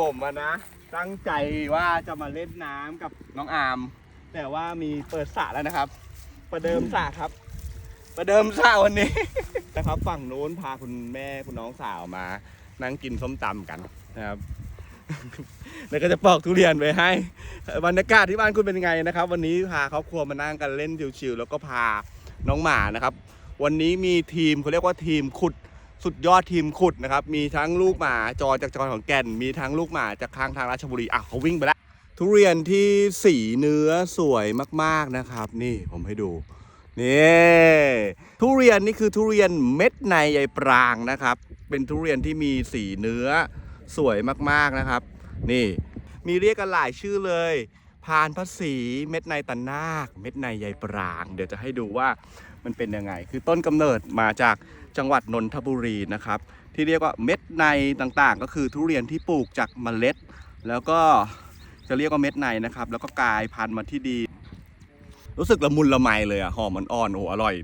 ผมอะนะ ตั้งใจว่าจะมาเล่นน้ำกับน้องอาม แต่ว่ามีเปิดสระแล้วนะครับ ประเดิมสระครับ ประเดิมสระวันนี้ นะครับ ฝั่งนู้นพาคุณแม่คุณน้องสาวมา นั่งกินส้มตำกันนะครับ แล้วก็จะปอกทุเรียนไปให้บรรยากาศที่บ้านคุณเป็นยังไงนะครับ วันนี้พาครอบครัวมานั่งกันเล่นชิวๆแล้วก็พาน้องหมานะครับ วันนี้มีทีมเขาเรียกว่าทีมขุด สุดยอดทีมขุดนะครับ มีทั้งลูกหมาจอจากจอของแก่น มีทั้งลูกหมาจากข้างทางราชบุรีอะเขาวิ่งไปแล้วทุเรียนที่สีเนื้อสวยมากๆนะครับ นี่ผมให้ดูนี่ทุเรียนนี่คือทุเรียนเม็ดในใยปรางนะครับ เป็นทุเรียนที่มีสีเนื้อสวยมากๆนะครับ นี่มีเรียกกันหลายชื่อเลย พานพระศรีเม็ดในตันนาค เม็ดในใยปราง เดี๋ยวจะให้ดูว่ามันเป็นยังไง คือต้นกำเนิดมาจากจังหวัดนนทบุรีนะครับ ที่เรียกว่าเม็ดในต่างๆ ก็คือทุเรียนที่ปลูกจากเมล็ด แล้วก็จะเรียกว่าเม็ดในนะครับ แล้วก็กลายพันธุ์มาที่ดี รู้สึกละมุนละไมเลยอะหอมมันอ่อนโอ้อร่อย